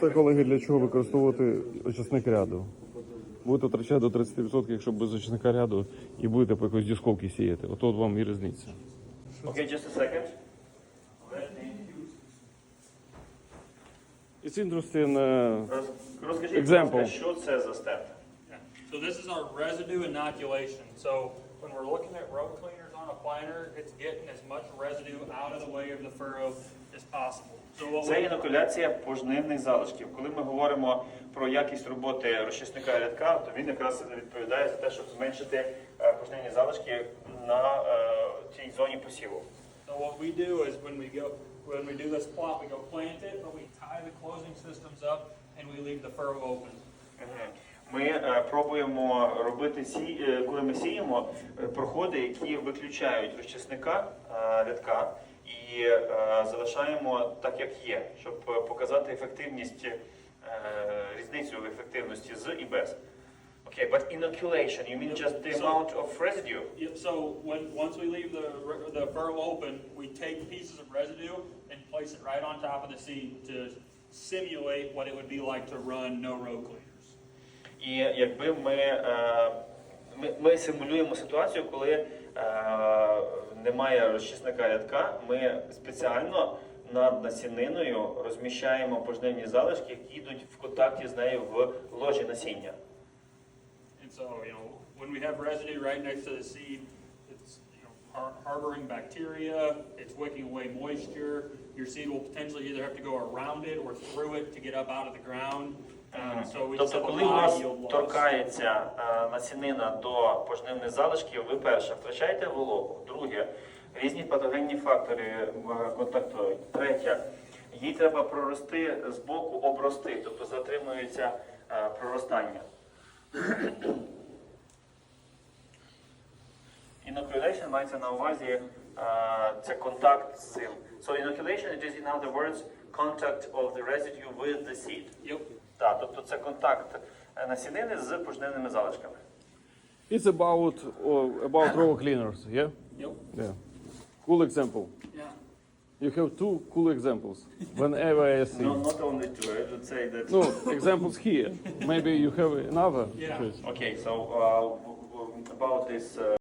Це, колеги, для чого використовувати очисник ряду. Будете втрачати до 30%, якщо без очисника ряду, і будете по якоїсь дісковки сіяти. Ото от вам і різниця. Okay, just a second. It's interesting. uh, Розкажіть, будь Example. ласка, що це за степ? So this is our residue inoculation. So when we're looking at road cleaners on a planter, it's getting as much residue out of the way of the furrow as possible. So what Це we, інокуляція пожнивних залишків. Коли ми говоримо про якість роботи розчисника рядка, то він якраз відповідає за те, щоб зменшити е, пожнивні залишки на е, тій зоні посіву. so what we do is when we go, when we do this plot, we go plant it, but we tie the closing systems up and we leave the furrow open. Ми е, пробуємо робити сі, е, коли ми сіємо е, проходи, які виключають розчисника е, рядка, і е, залишаємо так, як є, щоб е, показати ефективність, е, різницю в ефективності з і без. Okay, but inoculation, you mean just the So- amount of residue? Yep, so when, once we leave the, the furrow open, we take pieces of residue and place it right on top of the seed to simulate what it would be like to run no road cleaners. І якби ми, е, ми, ми симулюємо ситуацію, коли е, немає розчисника рядка, ми спеціально над насіниною розміщаємо пожнивні залишки, які йдуть в контакті з нею в ложі насіння. And so, you know, when we have residue right next to the seed, it's, har- harboring bacteria, it's wicking away moisture. Your seed will potentially either have to go around it or through it to get up out of the ground. Um, so we just Тобто, have a коли у вас yield loss. торкається е, насінина до пожнивних залишків, ви перше втрачаєте вологу. Друге, різні патогенні фактори е, контактують. Третє, їй треба прорости з боку обрости, тобто затримується е, проростання. Inoculation мається на увазі е, це контакт з цим. So inoculation it is in other words contact of the residue with the seed. Yep. Так, тобто це контакт е, насінини з пожнивними залишками. It's about oh, about row cleaners, yeah? Yep. Yeah. Cool example. Yeah. You have two cool examples. Whenever I see. No, not only two, I would say that. No, examples here. Maybe you have another. Yeah. choice. Okay, so uh, w- w- about this uh,